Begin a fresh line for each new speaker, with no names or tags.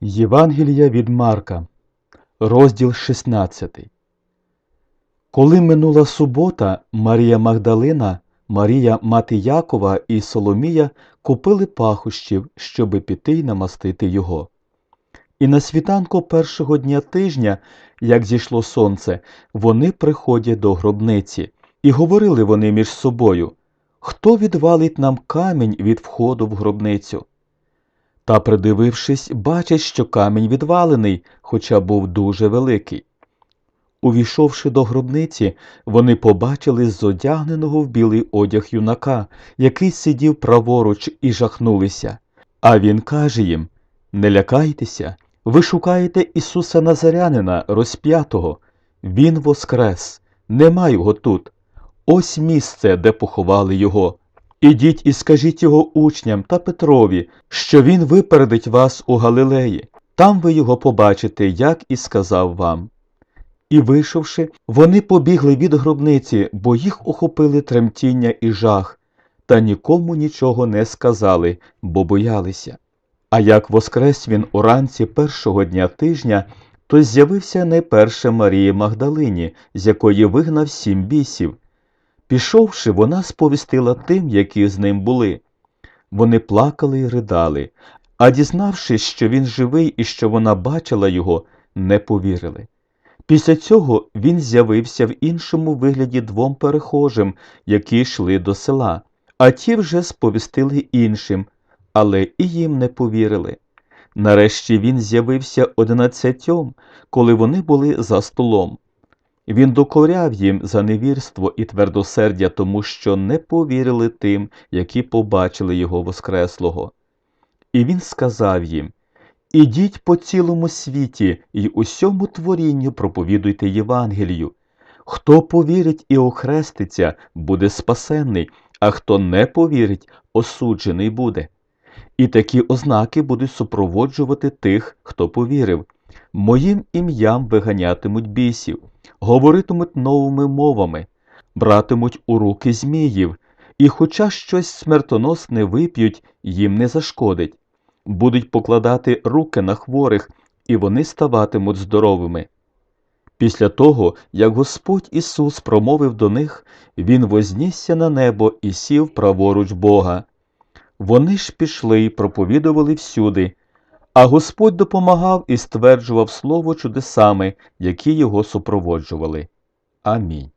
Євангелія від Марка, розділ 16. Коли минула субота, Марія Магдалина, Марія мати Якова і Соломія купили пахощів, щоби піти й намастити його. І на світанку першого дня тижня, як зійшло сонце, вони приходять до гробниці, і говорили вони між собою, хто відвалить нам камінь від входу в гробницю? Та, придивившись, бачать, що камінь відвалений, хоча був дуже великий. Увійшовши до гробниці, вони побачили зодягненого в білий одяг юнака, який сидів праворуч, і жахнулися. А він каже їм Не лякайтеся, ви шукаєте Ісуса Назарянина, розп'ятого. Він воскрес, нема його тут. Ось місце, де поховали його. Ідіть і скажіть його учням та Петрові, що він випередить вас у Галилеї. Там ви його побачите, як і сказав вам. І вийшовши, вони побігли від гробниці, бо їх охопили тремтіння і жах, та нікому нічого не сказали, бо боялися. А як воскрес він уранці першого дня тижня, то з'явився найперше Марії Магдалині, з якої вигнав сім бісів. Пішовши, вона сповістила тим, які з ним були. Вони плакали й ридали, а дізнавшись, що він живий і що вона бачила його, не повірили. Після цього він з'явився в іншому вигляді двом перехожим, які йшли до села, а ті вже сповістили іншим, але і їм не повірили. Нарешті він з'явився одинадцятьом, коли вони були за столом. Він докоряв їм за невірство і твердосердя, тому що не повірили тим, які побачили його Воскреслого. І він сказав їм Ідіть по цілому світі і усьому творінню проповідуйте Євангелію. Хто повірить і охреститься, буде спасенний, а хто не повірить, осуджений буде. І такі ознаки будуть супроводжувати тих, хто повірив. Моїм ім'ям виганятимуть бісів, говоритимуть новими мовами, братимуть у руки зміїв, і хоча щось смертоносне вип'ють, їм не зашкодить. Будуть покладати руки на хворих, і вони ставатимуть здоровими. Після того, як Господь Ісус промовив до них, Він вознісся на небо і сів праворуч Бога. Вони ж пішли й проповідували всюди, а Господь допомагав і стверджував слово чудесами, які його супроводжували. Амінь.